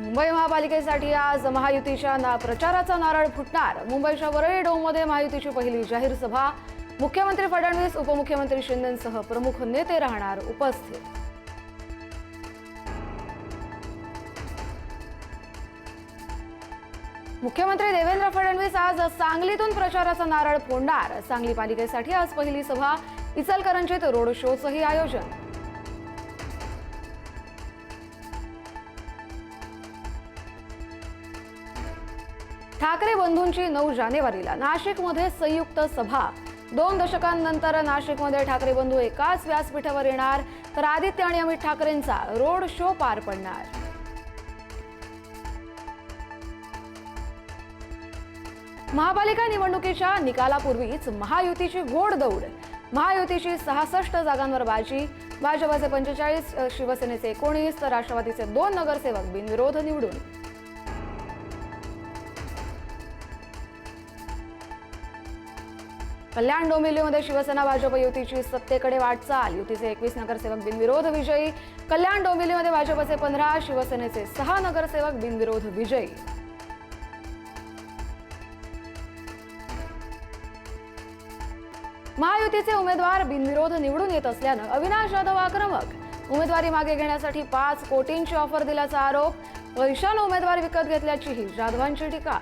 मुंबई महापालिकेसाठी आज महायुतीच्या ना प्रचाराचा नारळ फुटणार. मुंबईच्या वरळी डोममध्ये महायुतीची पहिली जाहीर सभा. मुख्यमंत्री फडणवीस उपमुख्यमंत्री शिंदेसह प्रमुख नेते राहणार उपस्थित. मुख्यमंत्री देवेंद्र फडणवीस आज सांगलीतून प्रचाराचा नारळ फोडणार. सांगली पालिकेसाठी आज पहिली सभा. इचलकरंजीत रोड शोचंही आयोजन. ठाकरे बंधूंची नऊ जानेवारीला नाशिकमध्ये संयुक्त सभा. दोन दशकांनंतर नाशिकमध्ये ठाकरे बंधू एकाच व्यासपीठावर येणार तर आदित्य आणि अमित ठाकरेंचा रोड शो पार पडणार. महापालिका निवडणुकीच्या निकालापूर्वीच महायुतीची गोड दौड. महायुतीची सहासष्ट जागांवर बाजी. भाजपाचे पंचेचाळीस शिवसेनेचे एकोणीस तर राष्ट्रवादीचे दोन नगरसेवक बिनविरोध निवडून. कल्याण डोंबिवलीमध्ये शिवसेना भाजप युतीची सत्तेकडे वाटचाल. युतीचे एकवीस नगरसेवक बिनविरोध विजयी. कल्याण डोंबिवलीमध्ये भाजपचे पंधरा शिवसेनेचे सहा नगरसेवक बिनविरोध विजयी. महायुतीचे उमेदवार बिनविरोध निवडून येत असल्यानं अविनाश जाधव आक्रमक. उमेदवारी मागे घेण्यासाठी पाच कोटींची ऑफर दिल्याचा आरोप. पैशानं उमेदवार विकत घेतल्याचीही जाधवांची टीका.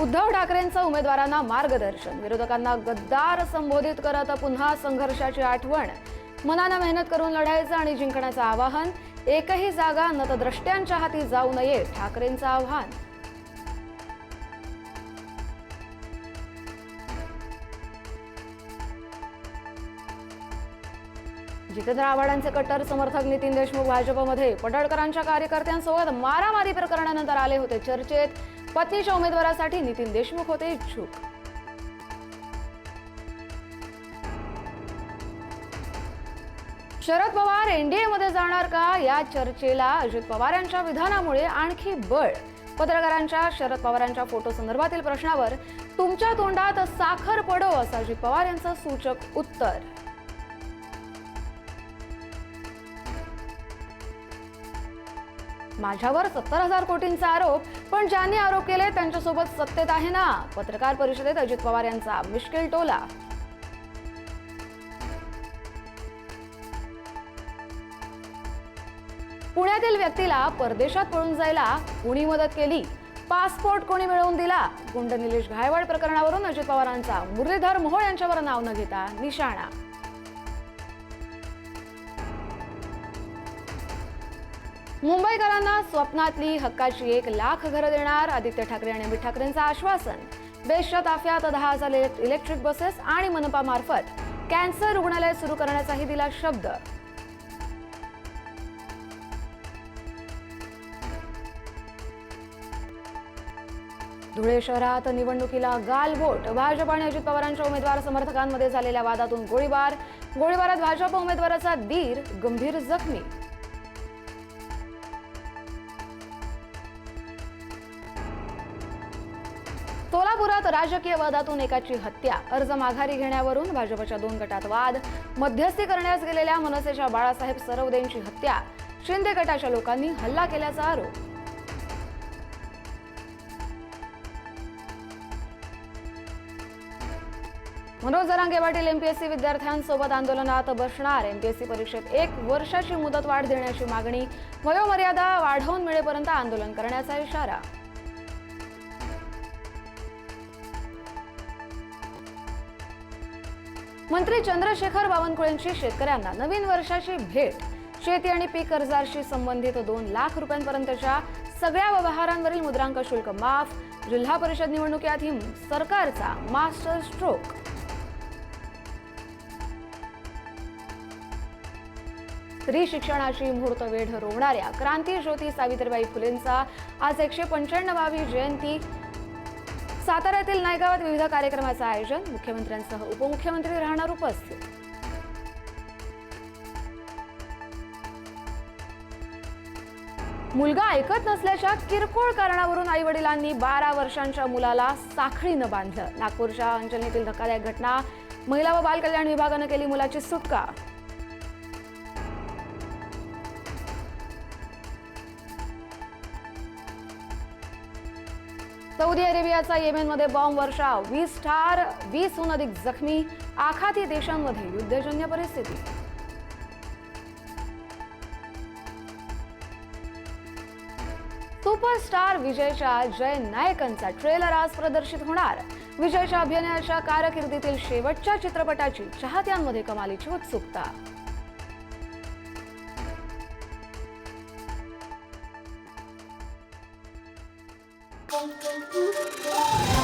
उद्धव ठाकरेंचं उमेदवारांना मार्गदर्शन. विरोधकांना गद्दार संबोधित करत पुन्हा संघर्षाची आठवण. मनानं मेहनत करून लढायचं आणि जिंकण्याचं आवाहन. एकही जागा नतद्रष्ट्यांच्या हाती जाऊ नये ठाकरेंचं आव्हान. जितेंद्र आव्हाडांचे कट्टर समर्थक नितीन देशमुख भाजपमध्ये. पडळकरांच्या कार्यकर्त्यांसोबत मारामारी प्रकरणानंतर आले होते चर्चेत. पत्नीच्या उमेदवारासाठी नितीन देशमुख होते इच्छुक. शरद पवार एनडीए मध्ये जाणार का? या चर्चेला अजित पवार यांच्या विधानामुळे आणखी बळ. पत्रकारांच्या शरद पवारांच्या फोटो संदर्भातील प्रश्नावर तुमच्या तोंडात साखर पडो असं अजित पवार यांचं सूचक उत्तर. माझ्यावर सत्तर हजार कोटींचा आरोप पण ज्यांनी आरोप केले त्यांच्यासोबत सत्तेत आहे ना? पत्रकार परिषदेत अजित पवार यांचा मिश्किल टोला. पुण्यातील व्यक्तीला परदेशात पळून जायला कुणी मदत केली? पासपोर्ट कोणी मिळवून दिला? गुंड निलेश घायवाड प्रकरणावरून अजित पवारांचा मुरलीधर मोहोळ यांच्यावर नाव न घेता निशाणा. मुंबईकरांना स्वप्नातली हक्काची एक लाख घरं देणार आदित्य ठाकरे आणि अमित ठाकरेंचं आश्वासन. बेस्टच्या ताफ्यात दहा हजार इलेक्ट्रिक बसेस आणि मनपा मार्फत कॅन्सर रुग्णालय सुरू करण्याचाही दिला शब्द. धुळे शहरात निवडणुकीला गालबोट. भाजप आणि अजित पवारांच्या उमेदवार समर्थकांमध्ये झालेल्या वादातून गोळीबार. गोळीबारात भाजप उमेदवाराचा दीर गंभीर जखमी. सोलापुरात राजकीय वादातून एकाची हत्या अर्ज माघारी घेण्यावरून भाजपच्या दोन गटात वाद मध्यस्थी करण्यास गेलेल्या मनसेच्या बाळासाहेब सरवदेंची हत्या शिंदे गटाच्या लोकांनी हल्ला केल्याचा आरोप. मनोज जरांगे पाटील एमपीएससी विद्यार्थ्यांसोबत आंदोलनात बसणार. एमपीएससी परीक्षेत एक वर्षाची मुदतवाढ देण्याची मागणी वयोमर्यादा वाढवून मिळेपर्यंत आंदोलन करण्याचा इशारा. मंत्री चंद्रशेखर बावनकुळेंची शेतकऱ्यांना नवीन वर्षाची भेट. शेती आणि पीक कर्जाशी संबंधित दोन लाख रुपयांपर्यंतच्या सगळ्या व्यवहारांवरील मुद्रांक शुल्क माफ. जिल्हा परिषद निवडणुकीत ही सरकारचा मास्टर स्ट्रोक. स्त्री शिक्षणाची मुहूर्त वेढ रोवणाऱ्या क्रांती ज्योती सावित्रीबाई फुलेंचा आज एकशे पंच्याण्णवावी जयंती. साताऱ्यातील नायगावात विविध कार्यक्रमाचं आयोजन मुख्यमंत्र्यांसह उपमुख्यमंत्री राहणार उपस्थित. मुलगा ऐकत नसल्याच्या किरकोळ कारणावरून आई वडिलांनी बारा वर्षांच्या मुलाला साखळीनं बांधलं. नागपूरच्या अंजनीतील धक्कादायक घटना महिला व बाल कल्याण विभागानं केली मुलाची सुटका. सौदी अरेबियाचा येमेनमध्ये बॉम्ब वर्षाव. वीस ठार वीसहून अधिक जखमी आखाती देशांमध्ये युद्धजन्य परिस्थिती. सुपरस्टार विजयच्या जय नायकांचा ट्रेलर आज प्रदर्शित होणार. विजयच्या अभिनयाच्या कारकिर्दीतील शेवटच्या चित्रपटाची चाहत्यांमध्ये कमालीची उत्सुकता. pum, pum, pum.